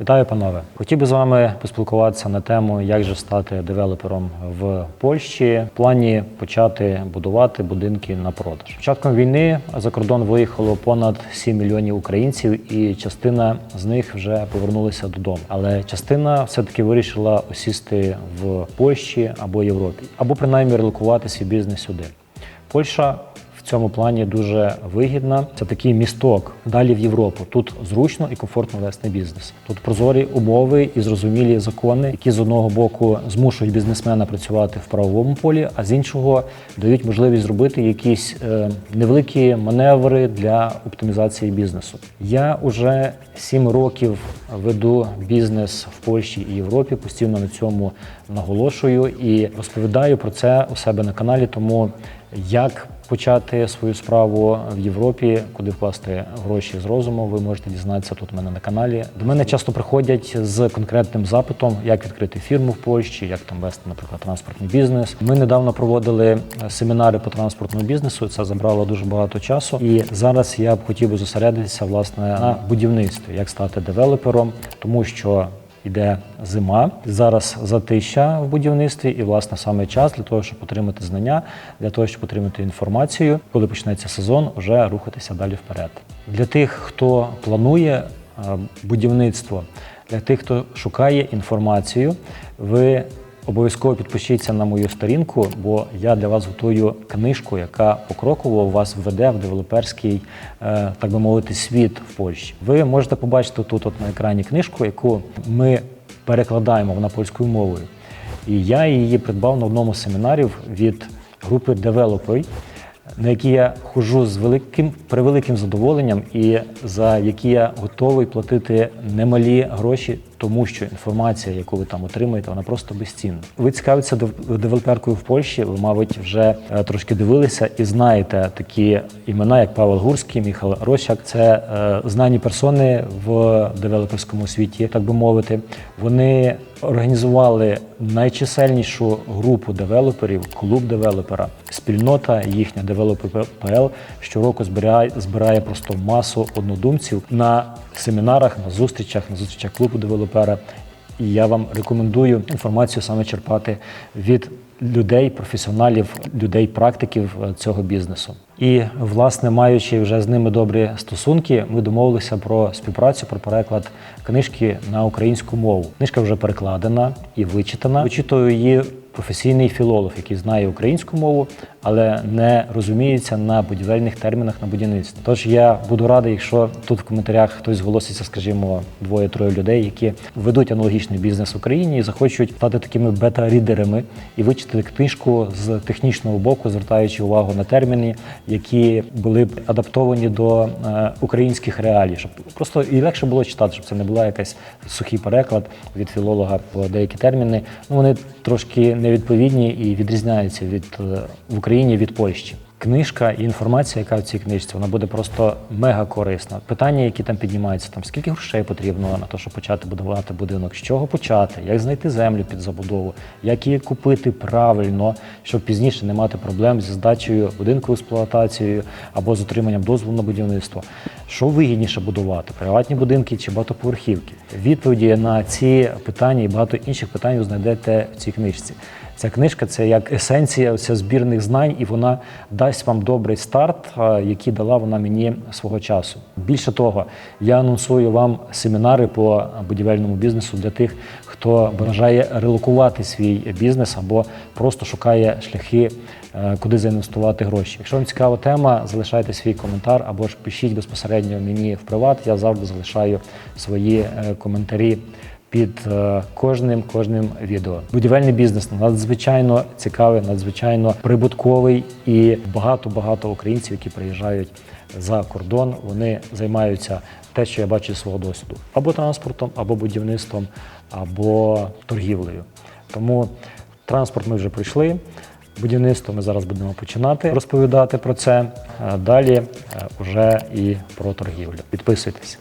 Вітаю, панове! Хотів би з вами поспілкуватися на тему, як же стати девелопером в Польщі в плані почати будувати будинки на продаж. Початком війни за кордон виїхало понад 7 мільйонів українців, і частина з них вже повернулися додому. Але частина все-таки вирішила осісти в Польщі або Європі, або принаймні релокувати свій бізнес сюди. Польща цьому плані дуже вигідна. Це такий місток далі в Європу. Тут зручно і комфортно вести бізнес. Тут прозорі умови і зрозумілі закони, які з одного боку змушують бізнесмена працювати в правовому полі, а з іншого дають можливість зробити якісь е, невеликі маневри для оптимізації бізнесу. Я уже сім років веду бізнес в Польщі і Європі. Постійно на цьому наголошую і розповідаю про це у себе на каналі. Тому як почати свою справу в Європі, куди вкласти гроші з розуму, ви можете дізнатися тут у мене на каналі. До мене часто приходять з конкретним запитом, як відкрити фірму в Польщі, як там вести, наприклад, транспортний бізнес. Ми недавно проводили семінари по транспортному бізнесу. Це забрало дуже багато часу. І зараз я б хотів би зосередитися власне на будівництві, як стати девелопером, тому що Іде зима, зараз затища в будівництві, і власне саме час для того, щоб отримати знання, для того, щоб отримати інформацію, коли почнеться сезон, вже рухатися далі вперед. Для тих, хто планує е, будівництво, для тих, хто шукає інформацію, ви обов'язково підпишіться на мою сторінку, бо я для вас готую книжку, яка покроково вас введе в девелоперський, е, так би мовити, світ в Польщі. Ви можете побачити тут от на екрані книжку, яку ми перекладаємо вона польською мовою. І я її придбав на одному з семінарів від групи Developers, на які я ходжу з великим превеликим задоволенням, і за які я готовий платити немалі гроші, тому що інформація, яку ви там отримаєте, вона просто безцінна. Ви цікавитеся дев- девелоперкою в Польщі. Ви, мабуть, вже е, трошки дивилися і знаєте такі імена, як Павел Гурський, Міхал Рощак. Це е, знані персони в девелоперському світі, так би мовити. Вони організували найчисельнішу групу девелоперів, клуб девелопера, спільнота їхня девелопер.пл щороку збирає, збирає просто масу однодумців на семінарах, на зустрічах, на зустрічах клубу девелопера. І я вам рекомендую інформацію саме черпати від людей, професіоналів, людей, практиків е, цього бізнесу. І, власне, маючи вже з ними добрі стосунки, ми домовилися про співпрацю, про переклад книжки на українську мову. Книжка вже перекладена і вичитана. Вичитую її професійний філолог, який знає українську мову, але не розуміється на будівельних термінах на будівництві. Тож я буду радий, якщо тут в коментарях хтось зголоситься, скажімо, двоє-троє людей, які ведуть аналогічний бізнес в Україні і захочуть стати такими бета-рідерами і вичитати книжку з технічного боку, звертаючи увагу на терміни, які були б адаптовані до е, українських реалій, щоб просто і легше було читати, щоб це не була якась сухий переклад від філолога по деякі терміни. Ну вони трошки невідповідні і відрізняються від е, в Україні від Польщі. Книжка і інформація, яка в цій книжці, вона буде просто мега корисна. Питання, які там піднімаються, там скільки грошей потрібно на те, щоб почати будувати будинок, з чого почати, як знайти землю під забудову, як її купити правильно, щоб пізніше не мати проблем зі здачею будинку експлуатацією або з отриманням дозволу на будівництво. Що вигідніше будувати приватні будинки чи багатоповерхівки? Відповіді на ці питання і багато інших питань ви знайдете в цій книжці. Ця книжка це як есенція оця збірних знань, і вона дасть вам добрий старт, який дала вона мені свого часу. Більше того, я анонсую вам семінари по будівельному бізнесу для тих, хто бажає релокувати свій бізнес або просто шукає шляхи, е, куди заінвестувати гроші. Якщо вам цікава тема, залишайте свій коментар або ж пишіть безпосередньо мені в приват. Я завжди залишаю свої е, коментарі під е, кожним кожним відео. Будівельний бізнес надзвичайно цікавий, надзвичайно прибутковий і багато багато українців, які приїжджають за кордон, вони займаються те, що я бачу зі свого досвіду, або транспортом, або будівництвом, або торгівлею. Тому транспорт ми вже пройшли. Будівництво ми зараз будемо починати розповідати про це. Е, Далі е, уже і про торгівлю. Підписуйтесь.